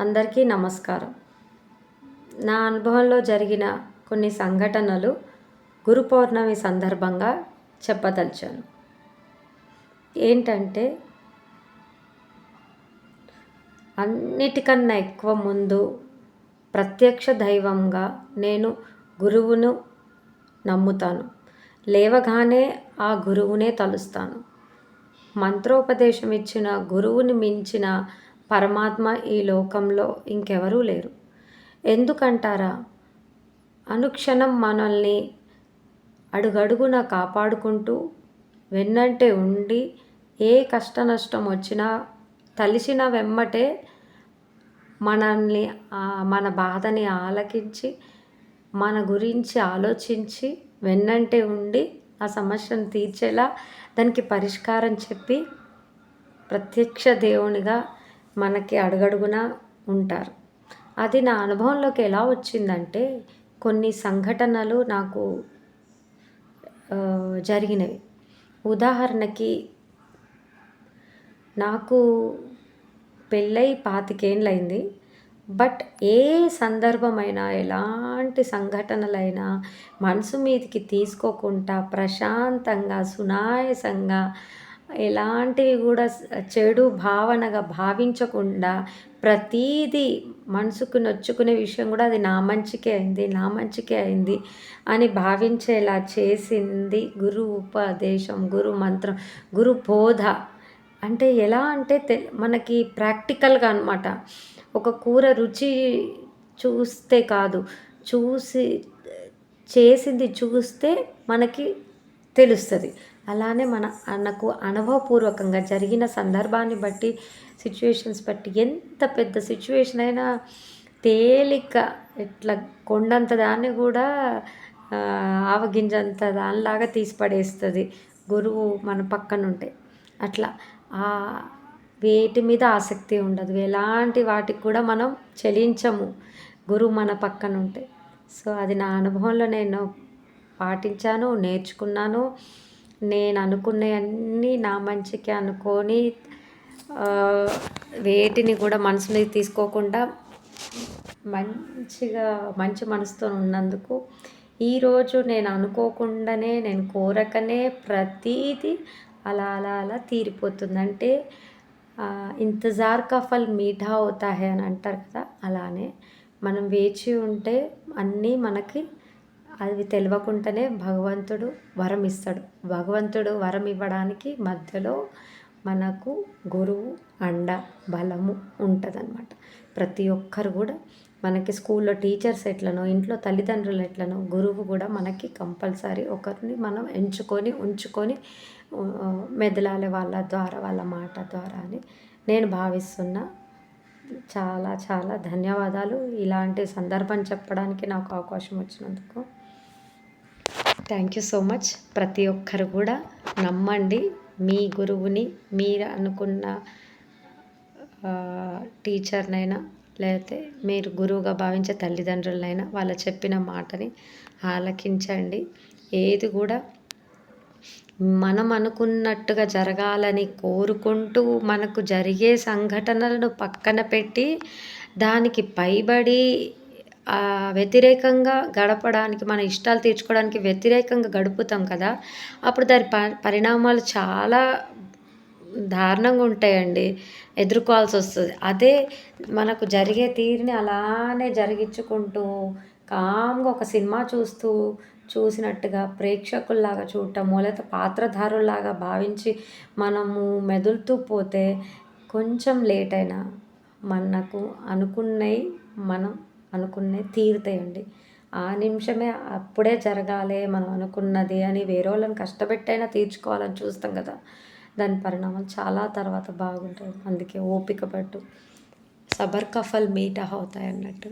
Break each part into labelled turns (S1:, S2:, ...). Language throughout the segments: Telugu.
S1: అందరికీ నమస్కారం. నా అనుభవంలో జరిగిన కొన్ని సంఘటనలు గురు పౌర్ణమి సందర్భంగా చెప్పదలిచాను. ఏంటంటే అన్నిటికన్నా ఎక్కువ ముందు ప్రత్యక్ష దైవంగా నేను గురువును నమ్ముతాను. లేవగానే ఆ గురువునే తలుస్తాను. మంత్రోపదేశం ఇచ్చిన గురువుని మించిన పరమాత్మ ఈ లోకంలో ఇంకెవరూ లేరు. ఎందుకంటారా? అనుక్షణం మనల్ని అడుగడుగున కాపాడుకుంటూ వెన్నంటే ఉండి ఏ కష్ట నష్టం వచ్చినా తలిసిన వెమ్మటే మనల్ని మన బాధని ఆలకించి మన గురించి ఆలోచించి వెన్నంటే ఉండి ఆ సమస్యను తీర్చేలా దానికి పరిష్కారం చెప్పి ప్రత్యక్ష దేవునిగా మనకి అడుగడుగున ఉంటారు. అది నా అనుభవంలోకి ఎలా వచ్చిందంటే కొన్ని సంఘటనలు నాకు జరిగినవి. ఉదాహరణకి నాకు పెళ్ళై పాతికేళ్ళైంది బట్ ఏ సందర్భమైనా ఎలాంటి సంఘటనలైనా మనసు మీదకి తీసుకోకుండా ప్రశాంతంగా సునాయసంగా ఎలాంటివి కూడా చెడు భావనగా భావించకుండా ప్రతీదీ మనసుకు నొచ్చుకునే విషయం కూడా అది నా మంచికే అయింది నా మంచికే అయింది అని భావించేలా చేసింది గురు ఉపదేశం గురు మంత్రం గురు బోధ. అంటే ఎలా అంటే తె మనకి ప్రాక్టికల్గా అనమాట ఒక కూర రుచి చూస్తే కాదు చూసి చేసింది చూస్తే మనకి తెలుస్తుంది. అలానే మన మనకు అనుభవపూర్వకంగా జరిగిన సందర్భాన్ని బట్టి సిచ్యువేషన్స్ బట్టి ఎంత పెద్ద సిచ్యువేషన్ అయినా తేలిక ఇట్లా కొండంత దాన్ని కూడా ఆవగింజంత దానిలాగా తీసి పడేస్తుంది గురువు మన పక్కన ఉంటే అట్లా ఆ వేటి మీద ఆసక్తి ఉండదు. ఎలాంటి వాటికి కూడా మనం చెలించము. గురువు మన పక్కన ఉంటే సో అది నా అనుభవంలో నేను పాటించాను నేర్చుకున్నాను. నేను అనుకున్నవన్నీ నా మంచికి అనుకొని వేటిని కూడా మనసుని తీసుకోకుండా మంచిగా మంచి మనసుతో ఉన్నందుకు ఈరోజు నేను అనుకోకుండానే నేను కోరకనే ప్రతీది అలా అలా అలా తీరిపోతుంది. అంటే ఇంతజార్ కా ఫల్ మీఠా అవుతా హే అని అంటారు కదా అలానే మనం వేచి ఉంటే అన్నీ మనకి అది తెలియకుండానే భగవంతుడు వరం ఇస్తాడు భగవంతుడు వరం ఇవ్వడానికి మధ్యలో మనకు గురువు అండ బలము ఉంటుందన్నమాట. ప్రతి ఒక్కరు కూడా మనకి స్కూల్లో టీచర్స్ ఎట్లనో ఇంట్లో తల్లిదండ్రులు ఎట్లనో గురువు కూడా మనకి కంపల్సరీ ఒకరిని మనం ఎంచుకొని ఉంచుకొని మెదలాలి వాళ్ళ ద్వారా వాళ్ళ మాట ద్వారా అని నేను భావిస్తున్నా. చాలా చాలా ధన్యవాదాలు. ఇలాంటి సందర్భం చెప్పడానికి నాకు అవకాశం వచ్చినందుకు. థ్యాంక్ యూ సో మచ్ ప్రతి ఒక్కరు కూడా నమ్మండి. మీ గురువుని మీరు అనుకున్న టీచర్నైనా లేకపోతే మీరు గురువుగా భావించే తల్లిదండ్రులనైనా వాళ్ళ చెప్పిన మాటని ఆలకించండి. ఏది కూడా మనం అనుకున్నట్టుగా జరగాలని కోరుకుంటూ మనకు జరిగే సంఘటనలను పక్కన పెట్టి దానికి పైబడి వ్యతిరేకంగా గడపడానికి మన ఇష్టాలు తీర్చుకోవడానికి వ్యతిరేకంగా గడుపుతాం కదా అప్పుడు దాని ప పరిణామాలు చాలా దారుణంగా ఉంటాయండి. ఎదుర్కోవాల్సి వస్తుంది. అదే మనకు జరిగే తీరుని అలానే జరిగించుకుంటూ కామ్గా ఒక సినిమా చూస్తూ చూసినట్టుగా ప్రేక్షకుల్లాగా చూడటము లేకపోతే పాత్రధారుల్లాగా భావించి మనము మెదులుతూ పోతే కొంచెం లేట్ అయినా మనకు అనుకున్నవి మనం అనుకున్నవి తీరుతాయండి. ఆ నిమిషమే అప్పుడే జరగాలి మనం అనుకున్నది అని వేరే వాళ్ళని కష్టపెట్టైనా తీర్చుకోవాలని చూస్తాం కదా. దాని పరిణామం చాలా తర్వాత బాగుంటుంది. అందుకే ఓపిక పట్టు. సబర్ కఫల్ మీట్ అవుతాయి అన్నట్టు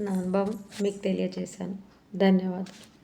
S1: నా అనుభవం మీకు తెలియజేశాను. ధన్యవాదాలు.